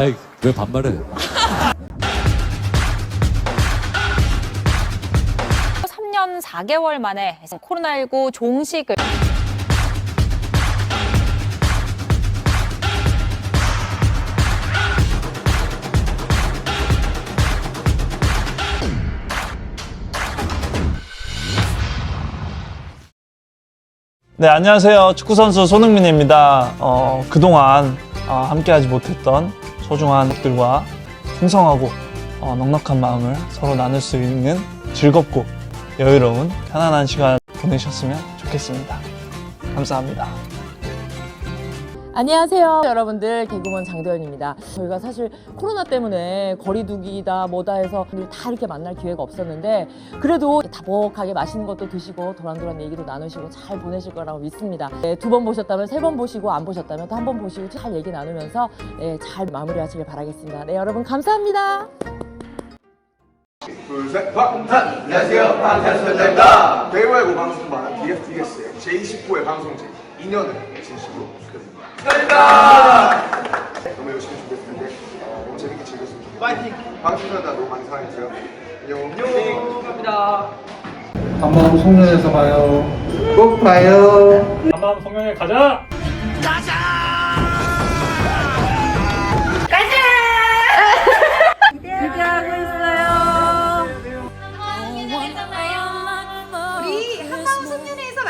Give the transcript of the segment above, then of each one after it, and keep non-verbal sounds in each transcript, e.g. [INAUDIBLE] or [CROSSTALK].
아이 왜 반말해? 3년 4개월 만에 코로나19 종식을 네, 안녕하세요. 축구선수 손흥민입니다. 어, 그동안 어, 함께하지 못했던 소중한 것들과 풍성하고 어, 넉넉한 마음을 서로 나눌 수 있는 즐겁고 여유로운 편안한 시간 보내셨으면 좋겠습니다. 감사합니다. 안녕하세요 여러분들. 개그우먼 장도연입니다. 저희가 사실 코로나 때문에 거리두기다 뭐다 해서 다 이렇게 만날 기회가 없었는데 그래도 다복하게 맛있는 것도 드시고 도란도란 얘기도 나누시고 잘 보내실 거라고 믿습니다. 네, 두번 보셨다면 세 번 보시고 안 보셨다면 또 한 번 보시고 잘 얘기 나누면서 네, 잘 마무리하시길 바라겠습니다. 네 여러분 감사합니다 둘셋 방탄 안녕하세요. 방탄소년단입니다 배우야구 방송반 DFTS의 제29회 방송제 2년을 진심으로 축하드립니다. 감사합니다! 너무 열심히 준비했을 텐데 어, 너무 재밌게 즐겼으면 좋겠습니다 파이팅! 방송소년단 너무 많이 사랑해주세요. 안녕. 안녕. 한번 송년회에서 봐요. 꼭 봐요. 한번 성경에 가자! 우리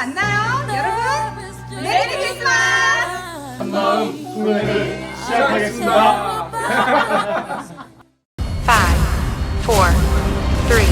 만나요, 여러분. 메리 크리스마스. 한 마음 송년회를 시작하겠습니다. [LAUGHS] [LAUGHS] Five, four, three,